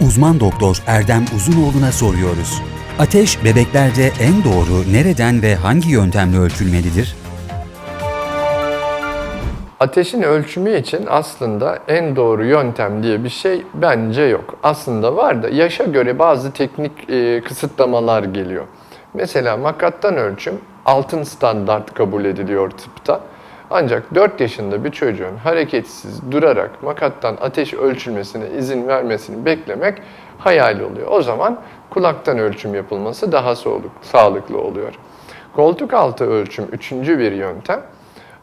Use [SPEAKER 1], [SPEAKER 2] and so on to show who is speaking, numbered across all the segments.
[SPEAKER 1] Uzman doktor Erdem Uzunoğlu'na soruyoruz. Ateş bebeklerde en doğru nereden ve hangi yöntemle ölçülmelidir?
[SPEAKER 2] Ateşin ölçümü için aslında en doğru yöntem diye bir şey bence yok. Aslında var da yaşa göre bazı teknik e, kısıtlamalar geliyor. Mesela makattan ölçüm altın standart kabul ediliyor tıpta. Ancak 4 yaşında bir çocuğun hareketsiz durarak makattan ateş ölçülmesine izin vermesini beklemek hayal oluyor. O zaman kulaktan ölçüm yapılması daha sağlık- sağlıklı oluyor. Koltuk altı ölçüm üçüncü bir yöntem.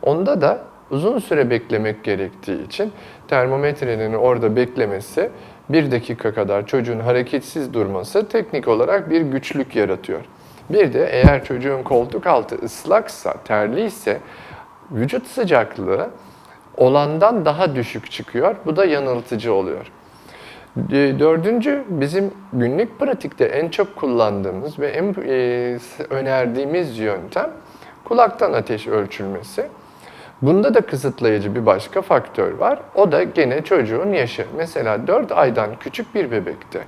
[SPEAKER 2] Onda da uzun süre beklemek gerektiği için termometrenin orada beklemesi bir dakika kadar çocuğun hareketsiz durması teknik olarak bir güçlük yaratıyor. Bir de eğer çocuğun koltuk altı ıslaksa, terliyse vücut sıcaklığı olandan daha düşük çıkıyor. Bu da yanıltıcı oluyor. Dördüncü bizim günlük pratikte en çok kullandığımız ve en e, önerdiğimiz yöntem kulaktan ateş ölçülmesi. Bunda da kısıtlayıcı bir başka faktör var. O da gene çocuğun yaşı. Mesela 4 aydan küçük bir bebekte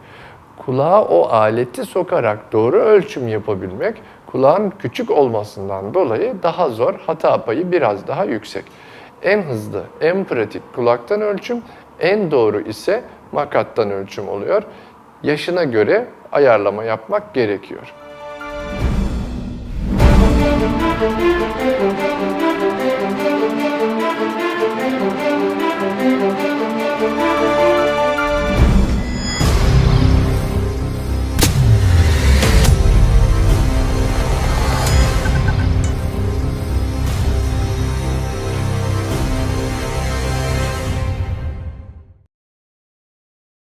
[SPEAKER 2] kulağa o aleti sokarak doğru ölçüm yapabilmek kulağın küçük olmasından dolayı daha zor, hata payı biraz daha yüksek. En hızlı, en pratik kulaktan ölçüm, en doğru ise makattan ölçüm oluyor. Yaşına göre ayarlama yapmak gerekiyor. Müzik